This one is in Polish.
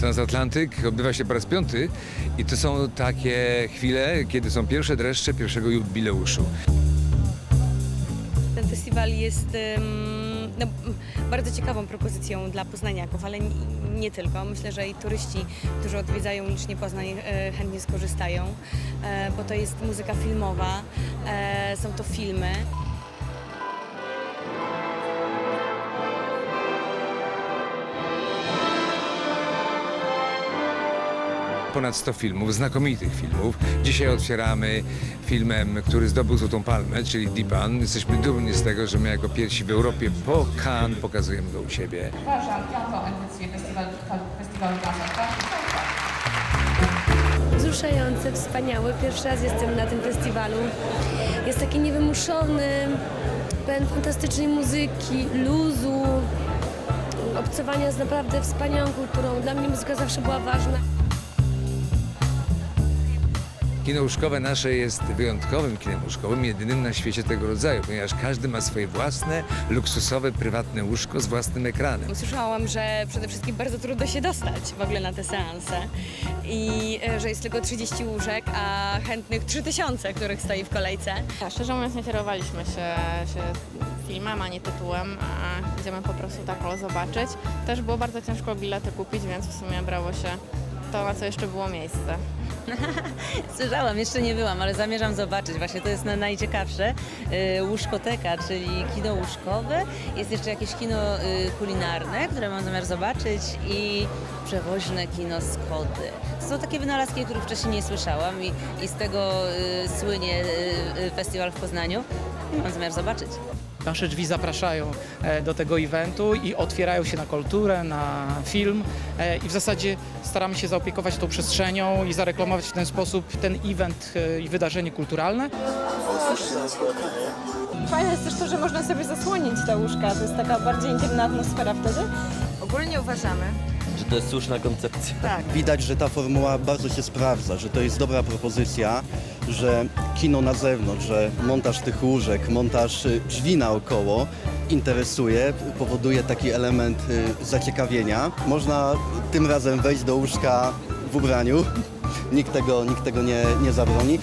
Transatlantyk odbywa się po raz piąty i to są takie chwile, kiedy są pierwsze dreszcze pierwszego jubileuszu. Ten festiwal jest no, bardzo ciekawą propozycją dla poznaniaków, ale nie, nie tylko. Myślę, że i turyści, którzy odwiedzają licznie Poznań, e, chętnie skorzystają, e, bo to jest muzyka filmowa, e, są to filmy. Ponad 100 filmów, znakomitych filmów. Dzisiaj otwieramy filmem, który zdobył Złotą Palmę, czyli Dipan. Jesteśmy dumni z tego, że my jako pierwsi w Europie po Cannes pokazujemy go u siebie. Przepraszam, piątą edycję festiwalu, wzruszające, wspaniałe. Pierwszy raz jestem na tym festiwalu. Jest taki niewymuszony, pełen fantastycznej muzyki, luzu, obcowania z naprawdę wspaniałą kulturą. Dla mnie muzyka zawsze była ważna. Kino łóżkowe nasze jest wyjątkowym kinem łóżkowym, jedynym na świecie tego rodzaju, ponieważ każdy ma swoje własne, luksusowe, prywatne łóżko z własnym ekranem. Usłyszałam, że przede wszystkim bardzo trudno się dostać w ogóle na te seanse i e, że jest tylko 30 łóżek, a chętnych 3000, których stoi w kolejce. Tak, szczerze mówiąc nie kierowaliśmy się, się filmem ani tytułem, a idziemy po prostu tak o zobaczyć. Też było bardzo ciężko bilety kupić, więc w sumie brało się to, na co jeszcze było miejsce. Słyszałam, jeszcze nie byłam, ale zamierzam zobaczyć. Właśnie to jest na najciekawsze. Y, Łóżkoteka, czyli kino łóżkowe. Jest jeszcze jakieś kino y, kulinarne, które mam zamiar zobaczyć i przewoźne kino Skody. To są takie wynalazki, o których wcześniej nie słyszałam i, i z tego y, słynie y, y, festiwal w Poznaniu. I mam zamiar zobaczyć. Nasze drzwi zapraszają e, do tego eventu i otwierają się na kulturę, na film e, i w zasadzie staramy się zaopiekować tą przestrzenią i zareklamować w ten sposób ten event e, i wydarzenie kulturalne. Fajne jest też to, że można sobie zasłonić te łóżka. To jest taka bardziej intymna atmosfera wtedy. Ogólnie uważamy, że to jest słuszna koncepcja. Widać, że ta formuła bardzo się sprawdza, że to jest dobra propozycja, że kino na zewnątrz, że montaż tych łóżek, montaż y, drzwi naokoło interesuje, powoduje taki element y, zaciekawienia. Można tym razem wejść do łóżka w ubraniu, nikt tego, nikt tego nie, nie zabroni.